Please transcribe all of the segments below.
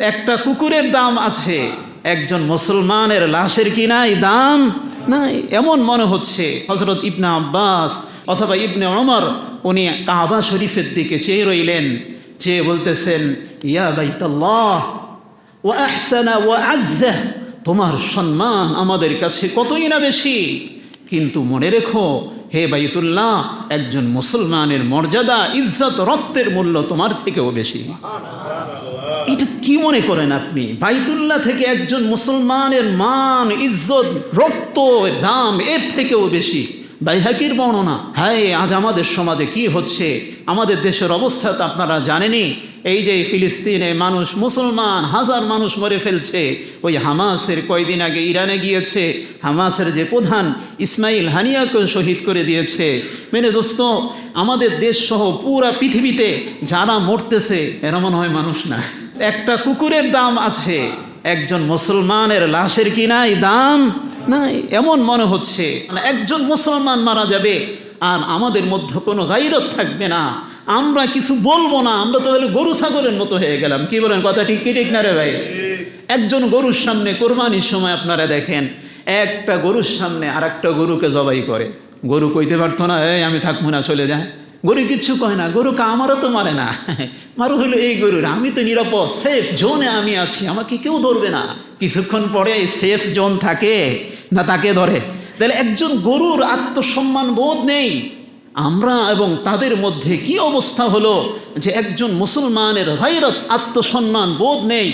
একটা কুকুরের দাম আছে। একজন মুসলমানের লাশের কি নাই দাম নাই, এমন মনে হচ্ছে। হজরত ইবনে আব্বাস অথবা ইবনে ওমর উনি কাবা শরীফের দিকে চেয়ে রইলেন। চেয়ে বলতেছেন, ইয়া বাইতাল্লাহ ও আহসানা ও আজ্জাহ, তোমার সম্মান আমাদের কাছে কতই না বেশি? কিন্তু মনে রেখো হে বাইতুল্লাহ একজন মুসলমানের মর্যাদা ইজ্জত রক্তের মূল্য তোমার থেকেও বেশি। এটা কি মনে করেন আপনি? বাইতুল্লাহ থেকে একজন মুসলমানের মান ইজ্জত রক্ত দাম এর থেকেও বেশি। বাইহাকির বর্ণনা, হায়, আজ আমাদের সমাজে কি হচ্ছে? আমাদের দেশের অবস্থা তো আপনারা জানেনই। এই যে ফিলিস্তিনে মানুষ, মুসলমান, হাজার মানুষ মরে ফেলছে। ওই হামাসের কয়দিন আগে ইরানে গিয়েছে। হামাসের যে প্রধান ইসমাইল হানিয়াকে শহীদ করে দিয়েছে। মেনে দোস্ত, আমাদের দেশ সহ পুরা পৃথিবীতে যারা মরতেছে, এরা মনে হয় মানুষ না। একটা কুকুরের দাম আছে। একজন মুসলমানের লাশের কি নাই দাম নাই, এমন মনে হচ্ছে মানে একজন মুসলমান মারা যাবে, আর আমাদের মধ্যে কোনো গাইরত থাকবে না। আমরা কিছু বলব না, আমরা তো হলে গরু ছাগলের মতো হয়ে গেলাম। কি বলেন, কথা ঠিক কি, ঠিক না রে ভাই? একজন গরুর সামনে কোরবানির সময় আপনারা দেখেন, একটা গরুর সামনে আর একটা গরুকে জবাই করে। গরু কইতে পারতো না, এই, আমি থাকব না, চলে যায় গরু কিচ্ছু কয় না গরুকে আমারও তো মারে না। মারু হলো এই গরুর, আমি তো নিরাপদ সেফ জোনে আমি আছি, আমাকে কেউ ধরবে না। কিছুক্ষণ পরে সেফ জোন থাকে। না তাকে ধরে। তাহলে একজন গরুর আত্মসম্মান বোধ নেই। আমরা এবং তাদের মধ্যে কি অবস্থা হলো যে একজন মুসলমানের হৈরত আত্মসম্মান বোধ নেই?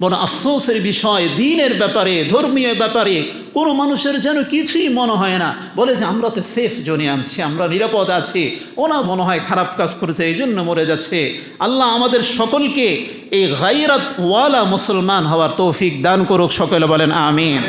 বড় আফসোসের বিষয়, দিনের ব্যাপারে, ধর্মীয় ব্যাপারে কোনো মানুষের যেন কিছুই মনে হয় না। বলে যে আমরা তো সেফ জোনে আনছি, আমরা নিরাপদ আছি। ওনা মনে হয় খারাপ কাজ করেছে এই জন্য মরে যাচ্ছে। আল্লাহ আমাদের সকলকে এই গাইরাত ওয়ালা মুসলমান হওয়ার তৌফিক দান করুক, সকলে বলেন আমিন।